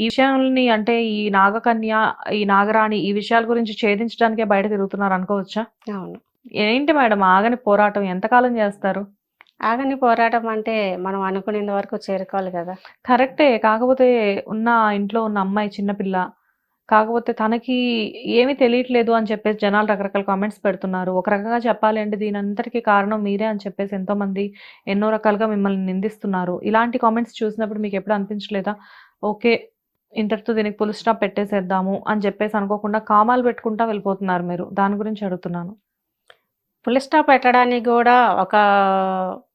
ఈ విషయాల్ని అంటే ఈ నాగకన్య, ఈ నాగరాణి ఈ విషయాల గురించి ఛేదించడానికే బయట తిరుగుతున్నారు అనుకోవచ్చా? అవును. ఏంటి మేడం ఆగని పోరాటం ఎంతకాలం చేస్తారు? ఆగని పోరాటం అంటే మనం అనుకునేంత వరకు చేరుకోవాలి కదా! కరెక్టే. కాకపోతే ఉన్న ఇంట్లో ఉన్న అమ్మాయి చిన్న పిల్ల. కాకపోతే తనకి ఏమీ తెలియట్లేదు అని చెప్పేసి జనాలు రకరకాల కామెంట్స్ పెడుతున్నారు. ఒక రకంగా చెప్పాలి అంటే దీనంతటికి కారణం మీరే అని చెప్పేసి ఎంతోమంది ఎన్నో రకాలుగా మిమ్మల్ని నిందిస్తున్నారు. ఇలాంటి కామెంట్స్ చూసినప్పుడు మీకెప్పుడు అనిపించలేదా? ఓకే. ఇంతటితో దీనికి ఫుల్ స్టాప్ పెట్టేసేద్దాము అని చెప్పేసి అనుకోకుండా కామాలు పెట్టుకుంటా వెళ్ళిపోతున్నారు మీరు. దాని గురించి అడుగుతున్నాను. ఫుల్ స్టాప్ పెట్టడానికి గూడా ఒక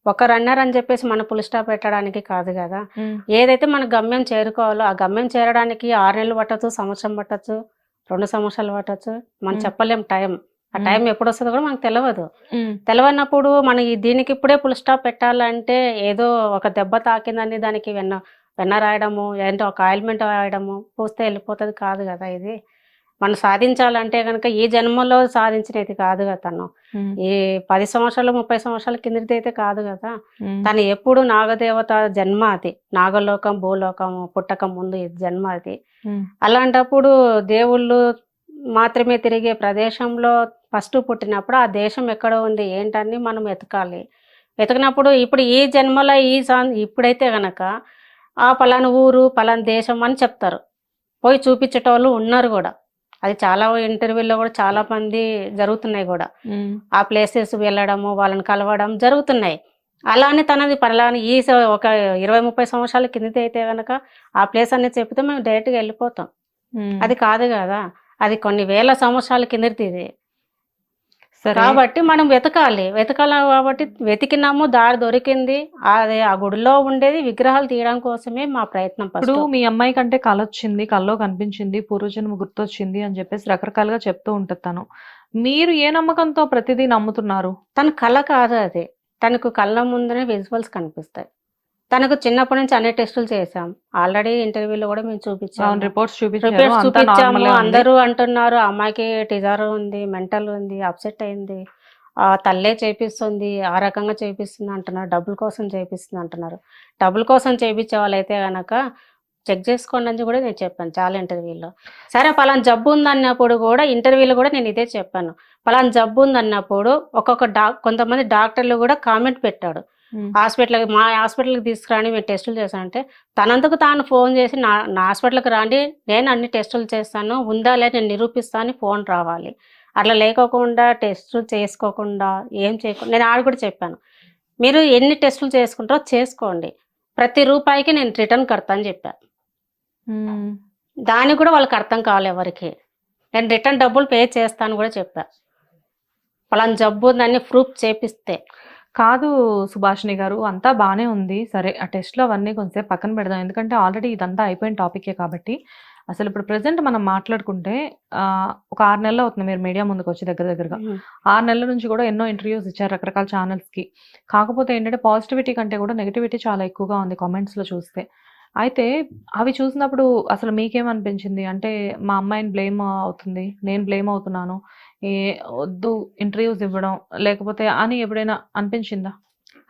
ఒక రన్నర్ అని చెప్పేసి మనం ఫుల్ స్టాప్ పెట్టడానికి కాదు! హ్మ్. ఏదైతే మన గమ్యం చేరుకోవాలో ఆ గమ్యం చేరడానికి 6 నెలలు పట్టొచ్చు, సంవత్సరం పట్టొచ్చు, 2 సంవత్సరాలు పట్టొచ్చు. మనం. చెప్పలేం టైం. ఆ. టైం ఎప్పుడొస్తదో కూడా మనకు తెలవదు. హ్మ్. తెలవనప్పుడు మనం దీనికి ఇప్పుడే ఫుల్ స్టాప్ పెట్టాలంటే ఏదో ఒక దెబ్బ తాకిందని దానికి వెన్న వెన్న రాయడము, ఏంటో ఒక ఆయింట్‌మెంట్ రాయడము, పూస్తే వెళ్ళిపోతది కాదు గదా! ఇది. మనం సాధించాలంటే గనుక ఈ జన్మలో సాధించినది కాదు గదా! తను. ఈ 10 సంవత్సరాలు, 30 సంవత్సరాల కిందటిదైతే కాదు గదా! హ్మ్. తను ఎప్పుడు నాగదేవత జన్మ అది. నాగలోకం, భూలోకము పుట్టక ముందు ఈ జన్మ అది. అలాంటప్పుడు దేవుళ్ళు మాత్రమే తిరిగే ప్రదేశంలో ఫస్ట్ పుట్టినప్పుడు ఆ దేశం ఎక్కడ ఉంది ఏంటని మనం వెతకాలి. వెతికినప్పుడు ఇప్పుడు ఈ జన్మలో ఈ సం ఇప్పుడైతే గనక ఆ పలానా ఊరు, పలానా దేశం అని చెప్తారు. పోయి చూపించేటోళ్ళు ఉన్నారు గూడా. అది చాలా ఇంటర్వ్యూల్లో గూడా చాలా మంది జరుగుతున్నాయి. హ్మ్. ఆ ప్లేసెస్ వెళ్ళడము, వాళ్ళని కలవడం జరుగుతున్నాయి. అలానే తనది పలానా ఈ ఒక 20, 30 సంవత్సరాల కిందది అయితే గనక ఆ ప్లేస్ అనేది చెప్తే మేము డైరెక్ట్‌గా వెళ్ళిపోతాం. అది కాదు గదా! అది కొన్ని వేల సంవత్సరాల కిందటిది. కాబట్టి మనం వెతకాలి. వెతకాలి కాబట్టి వెతికినాము, దారి దొరికింది. అది ఆ గుడిలో ఉండేది విగ్రహాలు తీయడం కోసమే మా ప్రయత్నం ఇప్పుడు. మీ అమ్మాయి కంటే కలొచ్చింది. కల్లో కనిపించింది. పూర్వజన్మ గుర్తొచ్చింది అని చెప్పేసి రకరకాలుగా చెప్తూ ఉంటది తను. మీరు ఏ నమ్మకంతో ప్రతిదీ నమ్ముతున్నారు? తన కల కాదు అది. తనకు కళ్ళ ముందరే విజువల్స్ కనిపిస్తాయి. తనకు చిన్నప్పటి నుంచి అన్ని టెస్టులు చేశాం. ఆల్రెడీ ఇంటర్వ్యూలో గూడా మేము. చూపించాము. రిపోర్ట్స్ చూపించాము. అందరూ అంటున్నారు అమ్మాయికి టిజార్ ఉంది, మెంటల్ ఉంది, అప్సెట్ అయింది. ఆ తల్లే చేపిస్తుంది, ఆ రకంగా చేపిస్తుంది అంటున్నారు. డబ్బుల కోసం చేపిస్తుంది అంటున్నారు. డబ్బుల కోసం చేపించే వాళ్ళైతే గనక చెక్ చేసుకోండి అని కూడా నేను చెప్పాను చాలా ఇంటర్వ్యూలో. సరే పలానా జబ్బు ఉందన్నప్పుడు గూడా ఇంటర్వ్యూలో గూడా నేను ఇదే చెప్పాను. పలానా జబ్బు ఉందన్నప్పుడు ఒక్కొక్క డా కొంతమంది డాక్టర్లు గూడా కామెంట్ పెట్టాడు. హాస్పిటల్‌కి మా హాస్పిటల్‌కి తీసుకురండి మేము టెస్టులు చేశానంటే తనంతకు తాను ఫోన్ చేసి నా నా హాస్పిటల్‌కి రండి నేను అన్ని టెస్టులు చేస్తాను. ఉందా లేదా నేను నిరూపిస్తా అని ఫోన్ రావాలి. అట్లా లేకోకుండా టెస్టులు చేసుకోకుండా ఏం చేయకుండా నేను ఆడ కూడా చెప్పాను. మీరు ఎన్ని టెస్టులు చేసుకుంటారో చేసుకోండి. ప్రతి రూపాయికి నేను రిటర్న్ కడతా అని చెప్పా. హ్మ్. దానికి కూడా వాళ్ళకి అర్థం కావాలి ఎవరికీ. నేను రిటర్న్ డబ్బులు పే చేస్తా అని కూడా చెప్పా. పలానా జబ్బు ఉందని ప్రూఫ్ చేపిస్తే. కాదు సుభాషిణి గారు. అంతా బానే ఉంది. సరే ఆ టెస్ట్‌లు అవన్నీ కొంసేపు పక్కన పెడదాం. ఎందుకంటే ఆల్రెడీ ఇదంతా అయిపోయిన టాపికే కాబట్టి. అసలు ఇప్పుడు ప్రెజెంట్ మనం మాట్లాడుకుంటే ఒక 6 నెలలు అవుతుంది మీరు మీడియా ముందుకొచ్చి దగ్గర దగ్గరగా. 6 నెలల నుంచి కూడా ఎన్నో ఇంటర్వ్యూస్ ఇచ్చారు రకరకాల ఛానల్స్‌కి. కాకపోతే ఏంటంటే పాజిటివిటీ కంటే కూడా నెగటివిటీ చాలా ఎక్కువగా ఉంది కామెంట్స్‌లో చూస్తే. అయితే అవి చూసినప్పుడు అసలు మీకేమనిపించింది? అంటే మా అమ్మాయిని బ్లేమ్ అవుతుంది. నేను బ్లేమ్ అవుతున్నాను. ఏ వద్దు ఇంటర్వ్యూస్ ఇవ్వడం లేకపోతే అని ఎప్పుడైనా అనిపించిందా?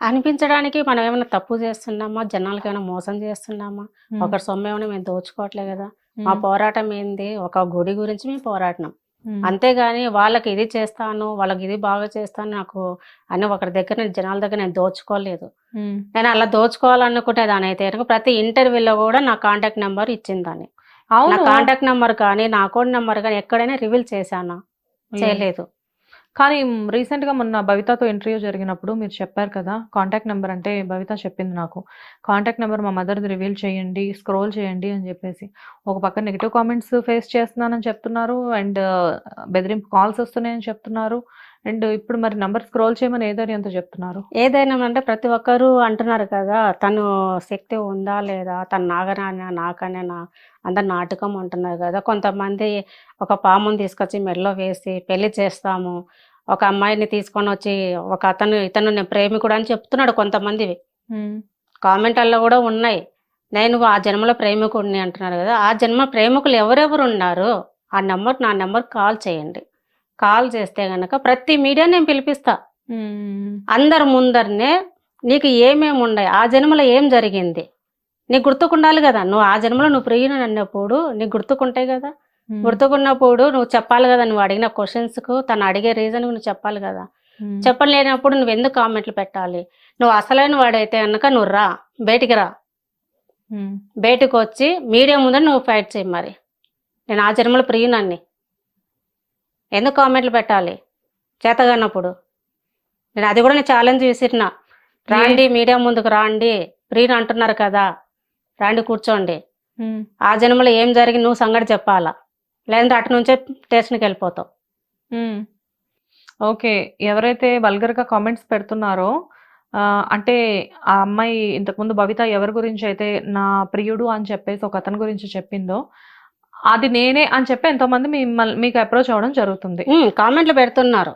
అనిపించడానికి మనం ఏమైనా తప్పు చేస్తున్నామా? జనాలకి ఏమైనా మోసం చేస్తున్నామా? ఒకరి సొమ్ము ఏమైనా మేము దోచుకోవట్లే గదా! మా. పోరాటం ఏంది? ఒక గుడి గురించి మేము. హ్మ్. అంతేగాని వాళ్ళకి ఇది చేస్తాను, వాళ్ళకి ఇది బాగా చేస్తాను నాకు అని ఒకరి దగ్గర జనాల దగ్గర నేను దోచుకోలేదు. నేను అలా దోచుకోవాలనుకునే దానైతే గనుక ప్రతి ఇంటర్వ్యూలో గూడా నా కాంటాక్ట్ నంబర్ ఇచ్చిందాన్ని. నా. కాంటాక్ట్ నంబర్ కానీ, నా అకౌంట్ నంబర్ కానీ ఎక్కడైనా రివీల్ చేశానా? లేదు. చేయలేదు. కానీ రీసెంట్‌గా మొన్న భవితతో ఇంటర్వ్యూ జరిగినప్పుడు మీరు చెప్పారు కదా! కాంటాక్ట్ నెంబర్ అంటే భవిత చెప్పింది నాకు. కాంటాక్ట్ నెంబర్ మా మదర్‌ది రివీల్ చేయండి, స్క్రోల్ చేయండి అని చెప్పేసి. ఒక పక్క నెగిటివ్ కామెంట్స్ ఫేస్ చేస్తున్నానని చెప్తున్నారు. అండ్ బెదిరింపు కాల్స్ వస్తున్నాయని చెప్తున్నారు. అండ్ ఇప్పుడు మరి నంబర్ స్క్రోల్ చేయమని ఏ ధైర్యంతో చెప్తున్నారు? ఏదైనా అంటే ప్రతి ఒక్కరు అంటున్నారు కదా! తను శక్తి ఉందా? లేదా? తను నాగరాణా? నాకనేనా? అందరు నాటకం అంటున్నారు గదా! కొంతమంది ఒక పాముని తీసుకొచ్చి మెడలో వేసి పెళ్ళి చేస్తాము. ఒక అమ్మాయిని తీసుకొనొచ్చి ఒక అతను ఇతను నేను ప్రేమికుడు అని చెప్తున్నాడు కొంతమందివి. హ్మ్. కామెంట్‌ల్లో గూడా ఉన్నాయి. నేను ఆ జన్మలో ప్రేమికుడిని అంటున్నారు గదా! ఆ జన్మ ప్రేమికులు ఎవరెవరు ఉన్నారో ఆ నంబర్ నా నంబర్‌కి కాల్ చేయండి. కాల్ చేస్తే గనక ప్రతి మీడియా నేను పిలిపిస్తా. అందరి ముందరనే నీకు ఏమేమి ఉన్నాయి? ఆ జన్మలో ఏం జరిగింది? నీకు గుర్తుకుండాలి కదా నువ్వు ఆ జన్మలో నువ్వు ప్రియుని అన్నప్పుడు నీకు గుర్తుకుంటాయి కదా? గుర్తుకున్నప్పుడు నువ్వు చెప్పాలి కదా నువ్వు అడిగిన క్వశ్చన్స్కు తను అడిగే రీజన్ నువ్వు చెప్పాలి కదా? చెప్పలేనప్పుడు నువ్వు ఎందుకు కామెంట్లు పెట్టాలి? నువ్వు అసలైన వాడైతే కనుక నువ్వు రా బయటికి రా. బయటకు వచ్చి మీడియా ముందర నువ్వు ఫైట్ చేయి మరి. నేను ఆ జన్మలో ప్రియునాన్ని ఎందుకు కామెంట్లు పెట్టాలి? చేతగానప్పుడు. నేను అది కూడా నేను ఛాలెంజ్ విసిరిన రాండి మీడియా ముందుకు రాండి. ప్రియుని అంటున్నారు కదా. రాండి కూర్చోండి. ఆ జన్మలో ఏం జరిగి నువ్వు సంగతి చెప్పాలా? లేదంటే అటు నుంచే స్టేషన్కి వెళ్ళిపోతావు. ఓకే. ఎవరైతే వల్గర్గా కామెంట్స్ పెడుతున్నారో అంటే ఆ అమ్మాయి ఇంతకుముందు భవిత ఎవరి గురించి అయితే నా ప్రియుడు అని చెప్పేసి ఒక అతని గురించి చెప్పిందో అది నేనే అని చెప్పి ఎంతో మంది మిమ్మల్ని మీకు అప్రోచ్ అవ్వడం జరుగుతుంది. కామెంట్లు పెడుతున్నారు.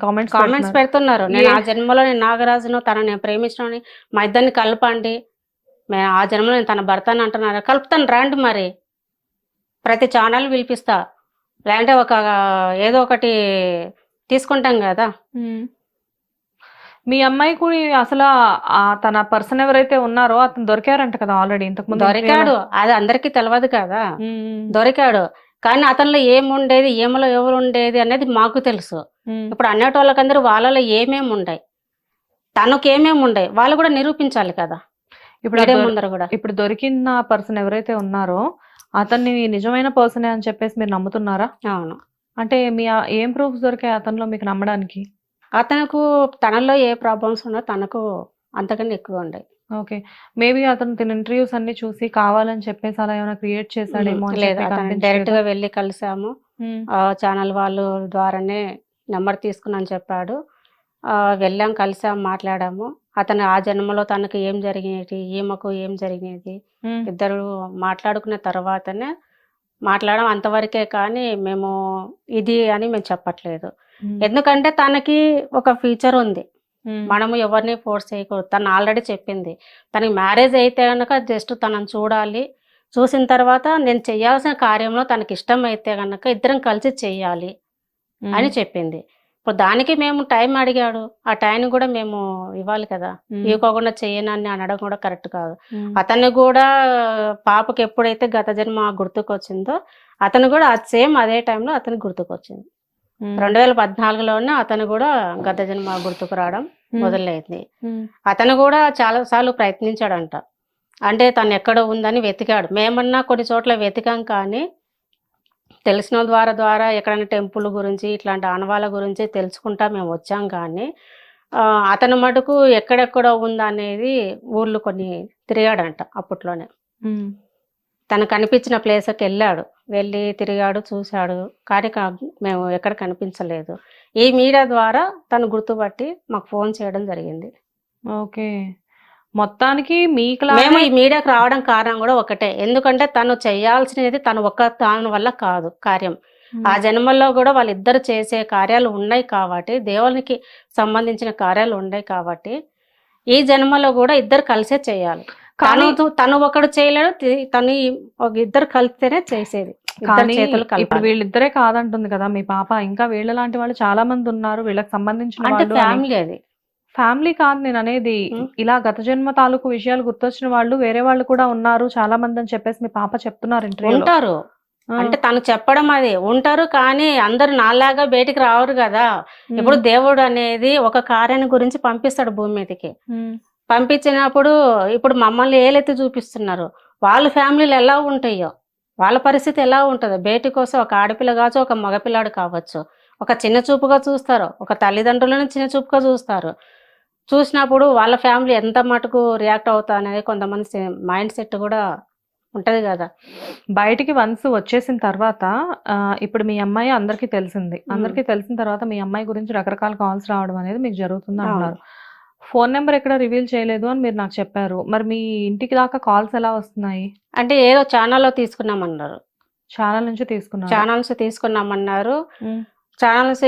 కామెంట్స్ కామెంట్స్ పెడుతున్నారు. నేను ఆ జన్మలో నేను నాగరాజును తన నేను ప్రేమించిన మా ఇద్దరిని కలపండి. మేము ఆ జన్మలో నేను తన భర్తని అంటున్నారు కలుపుతాను రండి మరి. ప్రతి ఛానల్ పిలిపిస్తా. లేదంటే ఒక ఏదో ఒకటి తీసుకుంటాం కదా. మీ అమ్మాయి కూడా అసలు తన పర్సన్ ఎవరైతే ఉన్నారో అతను దొరికారంట కదా ఆల్రెడీ ఇంతకు ముందు దొరికాడు. అది అందరికీ తెలియదు కదా. దొరికాడు. కానీ అతనిలో ఏముండేది ఏమలో ఎవరు ఉండేది అనేది మాకు తెలుసు. ఇప్పుడు అన్నేటోళ్ళకందరూ వాళ్ళలో ఏమేమి ఉన్నాయి తనకు ఏమేమి ఉన్నాయి వాళ్ళు కూడా నిరూపించాలి కదా. ఇప్పుడు కూడా. ఇప్పుడు దొరికిన పర్సన్ ఎవరైతే ఉన్నారో అతన్ని నిజమైన పర్సనే అని చెప్పేసి మీరు నమ్ముతున్నారా? అవును. అంటే మీ ఏం ప్రూఫ్స్ దొరికాయి అతనిలో మీకు నమ్మడానికి? అతనుకు తనలో ఏ ప్రాబ్లమ్స్ ఉన్నా తనకు అంతకన్నా ఎక్కువ ఉన్నాయి ఓకే మేబీ అతను తిన ఇంటర్వ్యూస్ అన్ని చూసి కావాలని చెప్పేసి అలా ఏమైనా క్రియేట్ చేశాడేమో లేదు? డైరెక్ట్గా వెళ్ళి కలిసాము. ఛానల్ వాళ్ళు ద్వారానే నెంబర్ తీసుకున్నాను చెప్పాడు. ఆ, వెళ్ళాం కలిసాం మాట్లాడాము. అతను ఆ జన్మలో తనకు ఏం జరిగినది ఈమెకు ఏం జరిగినది ఉమ్, ఇద్దరు మాట్లాడుకున్న తర్వాతనే మాట్లాడడం అంతవరకే కానీ మేము ఇది అని మేము చెప్పట్లేదు. ఎందుకంటే తనకి ఒక ఫ్యూచర్ ఉంది. ఉమ్, మనము ఎవరిని ఫోర్స్ చేయకూడదు. తను ఆల్రెడీ చెప్పింది. తనకి మ్యారేజ్ అయితే కనుక జస్ట్ తనని చూడాలి. చూసిన తర్వాత నేను చేయాల్సిన కార్యంలో తనకి ఇష్టం అయితే కనుక ఇద్దరం కలిసి చెయ్యాలి ఉమ్, అని చెప్పింది. ఇప్పుడు దానికి మేము టైం అడిగాడు. ఆ టైం కూడా మేము ఇవ్వాలి కదా. ఇవ్వకుండా చేయనని అనడం కూడా కరెక్ట్ కాదు. అతను కూడా పాపకి ఎప్పుడైతే గత జన్మ గుర్తుకొచ్చిందో అతను కూడా సేమ్ అదే టైంలో అతనికి గుర్తుకొచ్చింది. రెండు వేల పద్నాలుగులోనే అతను కూడా గత జన్మ గుర్తుకు రావడం మొదలైంది. అతను కూడా చాలా సార్లు ప్రయత్నించాడంట. అంటే తను ఎక్కడ ఉందని వెతికాడు. మేమన్నా కొన్ని చోట్ల వెతికాం కానీ తెలిసిన ద్వారా ద్వారా ఎక్కడైనా టెంపుల్ గురించి ఇట్లాంటి ఆనవాళ్ళ గురించి తెలుసుకుంటా మేము వచ్చాం కానీ అతను మటుకు ఎక్కడెక్కడ ఉందనేది ఊర్లు కొన్ని తిరిగాడంట అప్పట్లోనే. ఉమ్, తను కనిపించిన ప్లేస్కి వెళ్ళాడు. వెళ్ళి తిరిగాడు చూశాడు. కానీ మేము ఎక్కడ కనిపించలేదు. ఈ మీడియా ద్వారా తను గుర్తుపట్టి మాకు ఫోన్ చేయడం జరిగింది. ఓకే. మొత్తానికి మీకు మేము ఈ మీడియాకి రావడం కారణం కూడా ఒకటే. ఎందుకంటే తను చేయాల్సినది తను ఒక్క దాని వల్ల కాదు కార్యం. ఆ జన్మల్లో కూడా వాళ్ళిద్దరు చేసే కార్యాలు ఉన్నాయి కాబట్టి దేవునికి సంబంధించిన కార్యాలు ఉన్నాయి కాబట్టి ఈ జన్మలో కూడా ఇద్దరు కలిసే చేయాలి. కానీ తను ఒకడు చేయలేడు తను ఇద్దరు కలిస్తేనే చేసేది. కానీ ఇప్పుడు వీళ్ళిద్దరే కాదంటుంది కదా మీ పాప. ఇంకా వీళ్ళ లాంటి వాళ్ళు చాలా మంది ఉన్నారు. వీళ్ళకి సంబంధించిన అంటే. ఫ్యామిలీ అది. ఫ్యామిలీ కాదు నేను అనేది. ఇలా గత జన్మ తాలూకు విషయాలు గుర్తొచ్చిన వాళ్ళు వేరే వాళ్ళు కూడా ఉన్నారు. చాలా మంది అని చెప్పేసి మీ పాప చెప్తున్నారు ఉంటారు. అంటే తను చెప్పడం అది. ఉంటారు కానీ అందరు నాలాగా బయటికి రావరు కదా. ఇప్పుడు దేవుడు అనేది ఒక కార్యాన్ని గురించి పంపిస్తాడు భూమి మీదకి. పంపించినప్పుడు ఇప్పుడు మమ్మల్ని ఏలెత్తి చూపిస్తున్నారు? వాళ్ళ ఫ్యామిలీలు ఎలా ఉంటాయో? వాళ్ళ పరిస్థితి ఎలా ఉంటుందో? బయటి కోసం ఒక ఆడపిల్ల కావచ్చు ఒక మగపిల్లాడు కావచ్చు. ఒక చిన్న చూపుగా చూస్తారు. ఒక తల్లిదండ్రులను చిన్న చూపుగా చూస్తారు. చూసినప్పుడు వాళ్ళ ఫ్యామిలీ ఎంత మటుకు రియాక్ట్ అవుతా అనేది కొంతమంది మైండ్ సెట్ కూడా ఉంటది కదా. బయటికి వన్స్ వచ్చేసిన తర్వాత ఇప్పుడు మీ అమ్మాయి అందరికీ తెలిసింది. అందరికీ తెలిసిన తర్వాత మీ అమ్మాయి గురించి రకరకాల కాల్స్ రావడం అనేది మీకు జరుగుతుంది అవును. ఫోన్ నెంబర్ ఎక్కడ రివీల్ చేయలేదు అని మీరు నాకు చెప్పారు. మరి మీ ఇంటికి దాకా కాల్స్ ఎలా వస్తున్నాయి? అంటే ఏదో ఛానల్లో తీసుకున్నామన్నారు. ఛానల్ నుంచి తీసుకున్నారు? ఛానల్స్ తీసుకున్నామన్నారు. ఉం. ఛానల్స్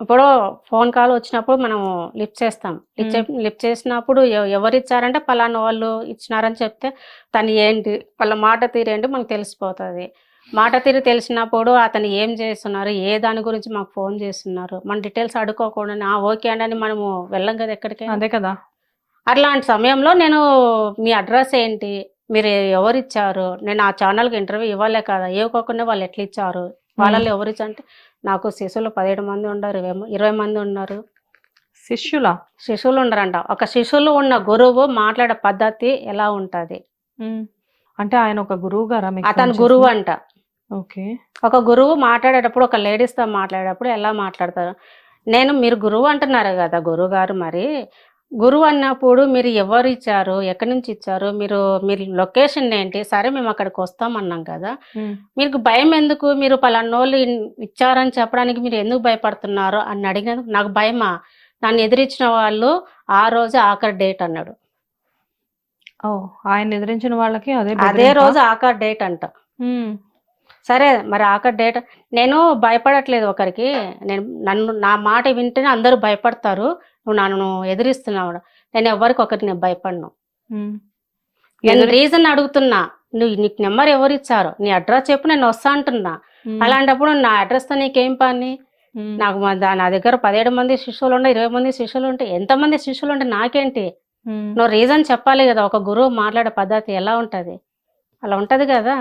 ఇప్పుడు ఫోన్ కాల్ వచ్చినప్పుడు మనం లిఫ్ట్ చేస్తాం. లిఫ్ట్ లిఫ్ట్ చేసినప్పుడు ఎవ- ఎవరు ఇచ్చారంటే పలానా వాళ్ళు ఇచ్చినారని చెప్తే తను ఏంటి వాళ్ళ మాట తీరు ఏంటి మనకు తెలిసిపోతుంది. మాట తీరు తెలిసినప్పుడు అతను ఏం చేస్తున్నారు ఏ దాని గురించి మాకు ఫోన్ చేస్తున్నారు మన డీటెయిల్స్ అడుక్కోకుండా "ఆ, ఓకే అండి అని మనము వెళ్ళం కదా ఎక్కడికి అదే కదా. అట్లాంటి సమయంలో నేను మీ అడ్రస్ ఏంటి మీరు ఎవరు ఇచ్చారు నేను ఆ ఛానల్కి ఇంటర్వ్యూ ఇవ్వలే కదా ఇవ్వకుండా వాళ్ళు ఎట్లా ఇచ్చారు వాళ్ళలో ఎవరు ఇచ్చారు అంటే నాకు శిశువులు పదిహేడు మంది ఉన్నారు ఇరవై మంది ఉన్నారు. శిష్యులా? శిశువులు ఉండరంట. ఒక శిశువులు ఉన్న గురువు మాట్లాడే పద్ధతి ఎలా ఉంటది. అంటే ఆయన ఒక గురువు గారా అతను గురువు? అంట. ఓకే. ఒక గురువు మాట్లాడేటప్పుడు ఒక లేడీస్తో మాట్లాడేటప్పుడు ఎలా మాట్లాడతారు? నేను మీరు గురువు అంటున్నారు కదా గురువు గారు మరి. గురువు అన్నప్పుడు మీరు ఎవరు ఇచ్చారు? ఎక్కడి నుంచి ఇచ్చారు? మీరు మీరు లొకేషన్ ఏంటి? సరే మేము అక్కడికి వస్తామన్నాం కదా. మీకు భయం ఎందుకు? మీరు పలానోళ్ళు ఇచ్చారని చెప్పడానికి మీరు ఎందుకు భయపడుతున్నారు? అని అడిగినందుకు నాకు భయమా? నన్ను ఎదిరించిన వాళ్ళు ఆ రోజు ఆఖరి డేట్ అన్నాడు. ఓ ఆయన ఎదిరించిన వాళ్ళకి అదే అదే? రోజు ఆఖరి డేట్ అంట. సరే మరి ఆఖరి డేట్ నేను భయపడట్లేదు ఒకరికి. నేను నన్ను నా మాట వింటేనే అందరూ భయపడతారు. నువ్వు నన్ను ఎదిరిస్తున్నావు నేను ఎవరికి ఒకరికి నేను భయపడను. నేను రీజన్ అడుగుతున్నా. నువ్వు నీకు నెంబర్ ఎవరు ఇచ్చారు? నీ అడ్రస్ చెప్పు నేను వస్తా అంటున్నా. అలాంటప్పుడు నా అడ్రస్తో నీకేం పని. నాకు నా దగ్గర పదిహేడు మంది శిష్యులు ఉంటే ఇరవై మంది శిష్యులు ఉంటే ఎంతమంది శిష్యులు ఉంటే నాకేంటి. నువ్వు రీజన్ చెప్పాలి కదా. ఒక గురువు మాట్లాడే పద్ధతి ఎలా ఉంటది? అలా ఉంటది కదా.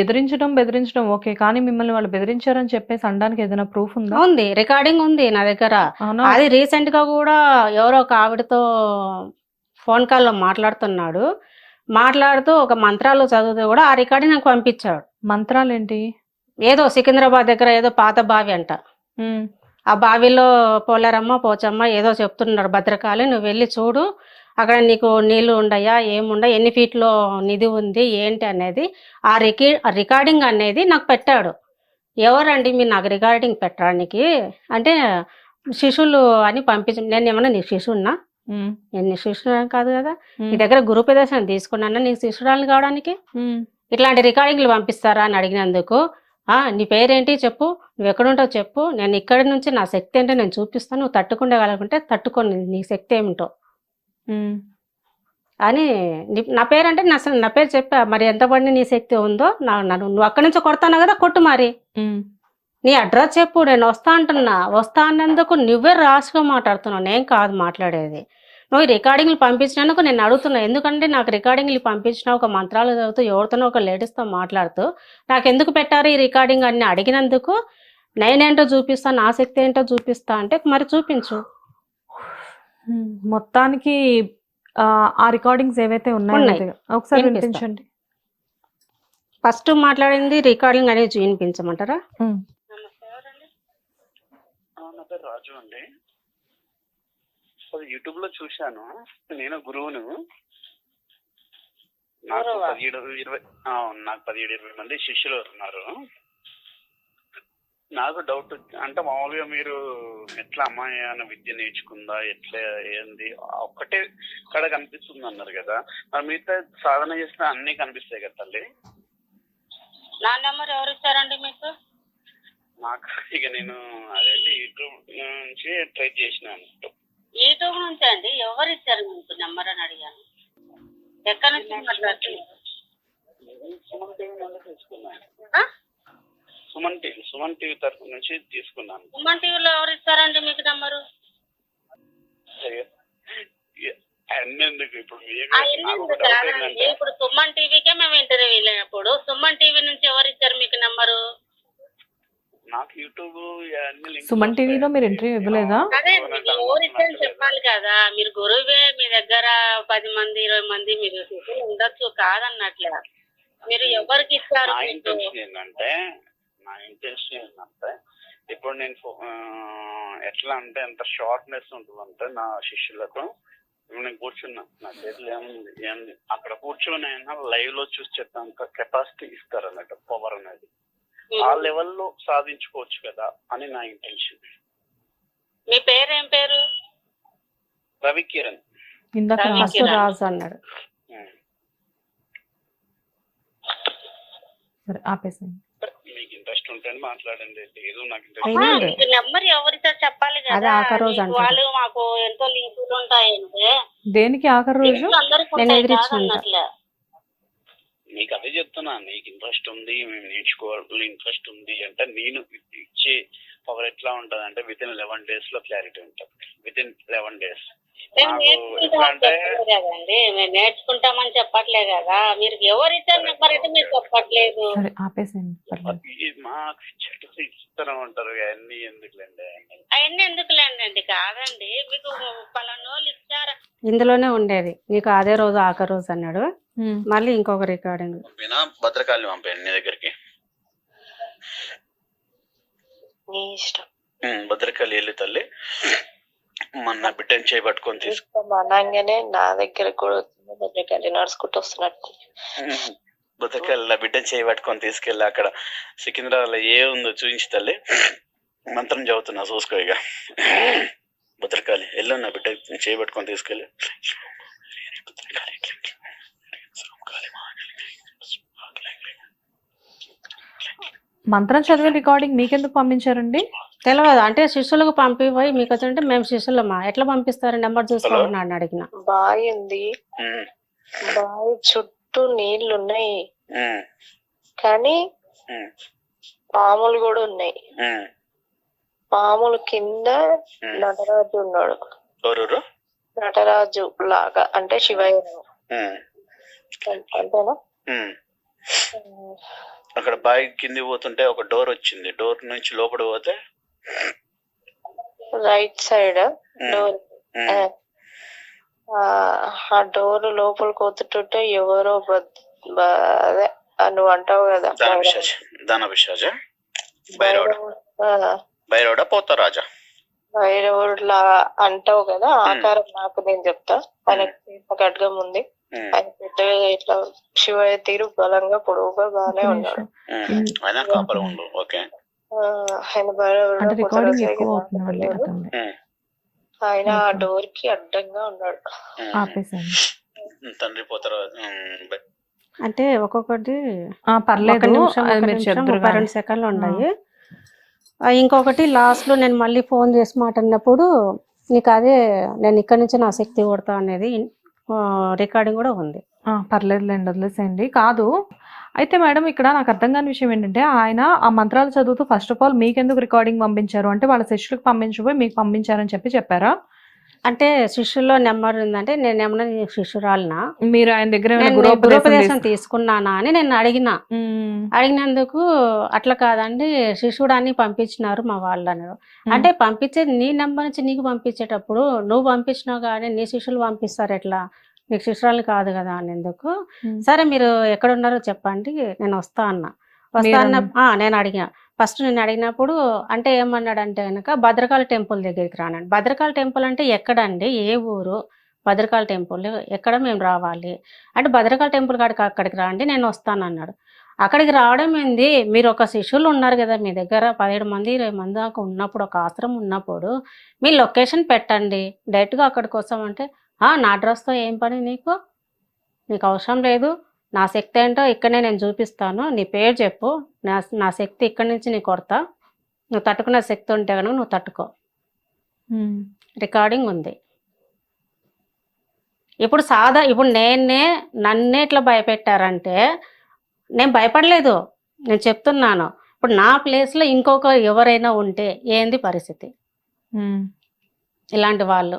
ఎదిరించడం బెదిరించడం ఓకే కానీ మిమ్మల్ని వాళ్ళు బెదిరించారని చెప్పేసి అనడానికి ఏదైనా ప్రూఫ్ ఉందా? ఉంది రికార్డింగ్ ఉంది నా దగ్గర. అవునా? అది రీసెంట్గా కూడా ఎవరో ఒక ఆవిడతో ఫోన్ కాల్లో మాట్లాడుతున్నాడు. మాట్లాడుతూ ఒక మంత్రాలు చదువుతూ కూడా ఆ రికార్డింగ్ నాకు పంపించాడు. మంత్రాలు ఏంటి ఏదో సికింద్రాబాద్ దగ్గర ఏదో పాత బావి అంట. ఆ బావిలో పోలేరమ్మ పోచమ్మ ఏదో చెప్తున్నాడు భద్రకాళి నువ్వు వెళ్ళి చూడు. అక్కడ నీకు నీళ్ళు ఉండయా? ఏముండయా ఎన్ని ఫీట్లో నిధి ఉంది? ఏంటి అనేది ఆ రికి రికార్డింగ్ అనేది నాకు పెట్టాడు. ఎవరండి మీరు నాకు రికార్డింగ్ పెట్టడానికి? అంటే శిష్యులు అని పంపించి నేను ఏమన్నా నీ శిశువున్నా ఉమ్. నేను నీ శిష్యుడు కాదు కదా. నీ దగ్గర గురు ప్రదర్శన తీసుకున్నాను నీకు శిష్యురాలు కావడానికి. ఇట్లాంటి రికార్డింగ్లు పంపిస్తారా అని అడిగినందుకు "ఆ, నీ పేరేంటి చెప్పు నువ్వు ఎక్కడుంటావు చెప్పు. నేను ఇక్కడి నుంచి నా శక్తి ఏంటో నేను చూపిస్తాను. నువ్వు తట్టుకుండగలకుంటే తట్టుకొని నీ శక్తి ఏమిటో. అని నీ- పేరు అంటే నా అసలు నా పేరు చెప్పా. మరి ఎంత పడిన నీ శక్తి ఉందో నా నన్ను నువ్వు అక్కడి నుంచి కొడతాను కదా కొట్టు మరి. నీ అడ్రస్ చెప్పు నేను వస్తా అంటున్నా. వస్తా అన్నందుకు నువ్వే రాష్గా మాట్లాడుతున్నావు. నేను కాదు మాట్లాడేది. నువ్వు రికార్డింగ్లు పంపించినందుకు నేను అడుగుతున్నా. ఎందుకంటే నాకు రికార్డింగ్లు పంపించిన ఒక మంత్రాలు చదువుతూ ఎవరితోనో ఒక లేడీస్తో మాట్లాడుతూ నాకు ఎందుకు పెట్టారు ఈ రికార్డింగ్ అని అడిగినందుకు నేనేంటో చూపిస్తా నా శక్తి ఏంటో చూపిస్తా అంటే మరి చూపించు. మొత్తానికి ఆ, రికార్డింగ్స్ ఏవైతే ఉన్నాయో ఒకసారి. వినిపించండి. ఫస్ట్ మాట్లాడింది రికార్డింగ్ అనేది వినిపించమంటారా? నా పేరు రాజు అండి. యూట్యూబ్లో చూశాను. నేను గురువును. నాకు? పదిహేడు ఇరవై ఆ, నాకు పదిహేడు ఇరవై మంది శిష్యులు ఉన్నారు. నాకు డౌట్ అంటే మామూలుగా మీరు ఎట్లా అమ్మాయి అన్న విద్య నేర్చుకుందా ఎట్లా ఏంది? ఒక్కటే కడ కనిపిస్తుంది అన్నారు కదా. మరి మిగతా సాధన చేస్తే అన్నీ కనిపిస్తాయి కదా తల్లి? నా నెంబర్ ఎవరు ఇచ్చారండి మీకు? నాకు ఇక నేను అదేంటి యూట్యూబ్ నుంచి ట్రై చేసినాను యూట్యూబ్ నుంచి అండి? ఎవరు ఇచ్చారు మీకు నెంబర్ అని అడిగాను. ఎక్కడి నుంచి మాట్లాడుతున్నారు? సుమన్ టీవీ? సుమన్ టీవీ సుమన్ తరఫు నుంచి తీసుకున్నాను ఉమ్మన్ టీవీలో ఎవరు ఇచ్చారండి మీకు నెంబరు ఇప్పుడు ఇప్పుడు సుమన్ టీవీకే మేము ఇంటర్వ్యూ వెళ్ళినప్పుడు సుమన్ టీవీ నుంచి ఎవరు ఇచ్చారు మీకు నెంబరు నాకు యూట్యూబ్ సుమన్ టీవీలో. మీరు ఇంటర్వ్యూ ఇవ్వలేదా? అదే ఎవరు ఇచ్చారని. చెప్పాలి కదా మీరు గురువే మీ దగ్గర పది మంది ఇరవై మంది మీరు ఉండొచ్చు కాదన్నట్లే మీరు ఎవరికి ఏంటంటే నా ఇంటెన్షన్ ఏంటంటే ఇప్పుడు నేను ఎట్లా అంటే ఎంత షార్ట్నెస్ ఉంటుందంటే నా శిష్యులకు నేను కూర్చున్నా. నా చేతిలో ఏముంది? ఏముంది? అక్కడ కూర్చొని అయినా లైవ్లో చూసి చెప్పేంత కెపాసిటీ ఇస్తారు అన్నట్టు పవర్ అనేది. ఆ లెవెల్లో సాధించుకోవచ్చు కదా అని నా ఇంటెన్షన్. మీ పేరు ఏం పేరు రవి కిరణ్ ఇందాక. రాజు అన్నాడు. సరే మీకు ఇంట్రెస్ట్ ఉంటే మాట్లాడండి లేదు నాకు ఇంట్రెస్ట్ మీకు నెంబర్ ఎవరితో చెప్పాలి కదా ఆఖరి రోజు అంటారు. వాళ్ళు మాకు ఎంతో లింకులు ఉంటాయంటే దేనికి ఆఖరి రోజు లింకులు అందరికి నేను ఉంటాయి ఎదిరించుకుంటా. కాదన్నట్లే. నీకు అదే చెప్తున్నా నీకు ఇంట్రెస్ట్ ఉంది మేము నేర్చుకోవాలి ఇంట్రెస్ట్ ఉంది అంటే నేను ఇచ్చే పవర్ ఎట్లా ఉంటుంది అంటే విత్ ఇన్ లెవెన్ డేస్లో క్లారిటీ ఉంటుంది విత్ ఇన్ లెవెన్ డేస్ కదండి మేము నేర్చుకుంటామని చెప్పట్లే కదా. మీరు ఎవరు ఇచ్చారు నెంబర్ అయితే మీరు చెప్పట్లేదు. మాకు ఉంటారు. అన్ని ఎందుకులేండి? అవన్నీ ఎందుకులేండి కాదండి. మీకు పలానోళ్ళు ఇచ్చారా. ఇందులోనే ఉండేది. నీకు అదే రోజు ఆఖరి రోజు అన్నాడు. మళ్ళీ ఇంకొక రికార్డింగ్. పంపినా? భద్రకాళి పంపాను నీ దగ్గరికి? నీ ఇష్టం. ఉమ్, భద్రకాళి వెళ్ళి తల్లి. మన బిడ్డని చేయబట్టుకొని తీసుకు అనగానే నా దగ్గర కూడా భద్రకాళి నడుచుకుంటూ వస్తున్నట్టు. భద్రకాళి నా బిడ్డని చేయబట్టుకొని తీసుకెళ్ళి అక్కడ సికింద్రాబాద్లో ఏ ఉందో చూపించి తల్లి. మంత్రం చదువుతున్నా చూసుకో ఇక. భద్రకాళి వెళ్ళు నా బిడ్డ చేయబట్టుకొని తీసుకెళ్ళి. మంత్రం చదివే రికార్డింగ్ మీకెందుకు పంపించారండి? తెలియదు అంటే శిష్యులకు పంపిపోయి మీకు వచ్చింటే మేము శిష్యులమా? ఎట్లా పంపిస్తారు? నెంబర్ చూసుకోమని అని అడిగిన. బావి ఉంది బావి చుట్టూ నీళ్ళు ఉన్నాయి కానీ పాములు కూడా ఉన్నాయి. పాముల కింద. నటరాజు ఉన్నాడు. నటరాజు లాగా. అంటే శివయ్య అంతేనా. అక్కడ బావి కింది పోతుంటే ఒక డోర్ వచ్చింది. డోర్ నుంచి లోపల పోతే రైట్ సైడ్ డోర్ ఆ డోర్ లోపలికి పోతుంటుంటే ఎవరో అదే నువ్వు అంటావు కదా దాన విశాజ దాన విశాజ పోతారాజా. భైరవుడులా అంటావు కదా ఆకారం నాకు నేను చెప్తా. ఆయనకు ఖడ్గం ఉంది. ఉమ్, ఆయన పెద్దగా ఇట్లా శివయ్య తీరు బలంగా పొడవుగా బాగానే ఉన్నాడు. ఆయన కాపలా ఉండు. ఆయన రికార్డింగ్ ఎక్కువ అవుతుంది మళ్ళీ ఆయన ఆ. డోర్కి అడ్డంగా ఉన్నాడు. ఉమ్, తండ్రి పోతారా అంటే ఒక్కొక్కటి పర్లేదు. ముప్పై రెండు సెకండ్లు ఉన్నాయి ఆ, ఇంకొకటి లాస్ట్లో నేను మళ్ళీ ఫోన్ చేసి మాట్లాడినప్పుడు నీకు అదే నేను ఇక్కడ నుంచి నా శక్తి కొడతా అనేది రికార్డింగ్ కూడా ఉంది. పర్లేదులేండి వదిలేసేయండి. కాదు అయితే మేడం ఇక్కడ నాకు అర్థం కాని విషయం ఏంటంటే ఆయన ఆ మంత్రాలు చదువుతూ ఫస్ట్ ఆఫ్ ఆల్ మీకెందుకు రికార్డింగ్ పంపించారు? అంటే వాళ్ళ శిష్యులకు పంపించబోయి మీకు పంపించారని చెప్పి చెప్పారా? అంటే శిష్యుల్లో నెంబర్ ఉందంటే నేను ఏమన్నా శిష్యురాలనా? మీరు ఆయన దగ్గర తీసు- తీసుకున్నానా అని నేను అడిగిన. అడిగినందుకు అట్లా కాదండి శిష్యుడాన్ని పంపించినారు మా వాళ్ళు అంటే పంపించేది నీ నెంబర్ నుంచి నీకు పంపించేటప్పుడు నువ్వు పంపించినావు కానీ నీ శిష్యులు పంపిస్తారు ఎట్లా? నీకు శిష్యురాలు కాదు కదా అని ఎందుకు. సరే మీరు ఎక్కడ ఉన్నారో చెప్పండి నేను వస్తా అన్న. వస్తా అన్న నేను అడిగిన. ఫస్ట్ నేను అడిగినప్పుడు అంటే ఏమన్నాడంటే కనుక భద్రకాళి టెంపుల్ దగ్గరికి రానండి. భద్రకాళి టెంపుల్ అంటే ఎక్కడండి? ఏ ఊరు? భద్రకాళి టెంపుల్ ఎక్కడ మేము రావాలి? అంటే భద్రకాళి టెంపుల్ కాడికి అక్కడికి రండి నేను వస్తాను అన్నాడు. అక్కడికి రావడం ఏంది? మీరు ఒక శిష్యులు ఉన్నారు కదా మీ దగ్గర పదిహేడు మంది ఇరవై మంది దాకా ఉన్నప్పుడు ఒక ఆశ్రమం ఉన్నప్పుడు మీ లొకేషన్ పెట్టండి. డైరెక్ట్గా అక్కడికి వస్తామంటే "ఆ, నా అడ్రస్తో ఏం పని నీకు? నీకు అవసరం లేదు. నా శక్తి ఏంటో ఇక్కడనే నేను చూపిస్తాను. నీ పేరు చెప్పు. నా నా శక్తి ఇక్కడి నుంచి నీ కొడతా. నువ్వు తట్టుకునే శక్తి ఉంటే కనుక నువ్వు తట్టుకో. రికార్డింగ్ ఉంది. ఇప్పుడు సాదా ఇప్పుడు నేనే నన్నే ఇట్లా భయపెట్టారంటే నేను భయపడలేదు. నేను చెప్తున్నాను. ఇప్పుడు నా ప్లేస్లో ఇంకొక ఎవరైనా ఉంటే ఏంది పరిస్థితి. ఇలాంటి వాళ్ళు.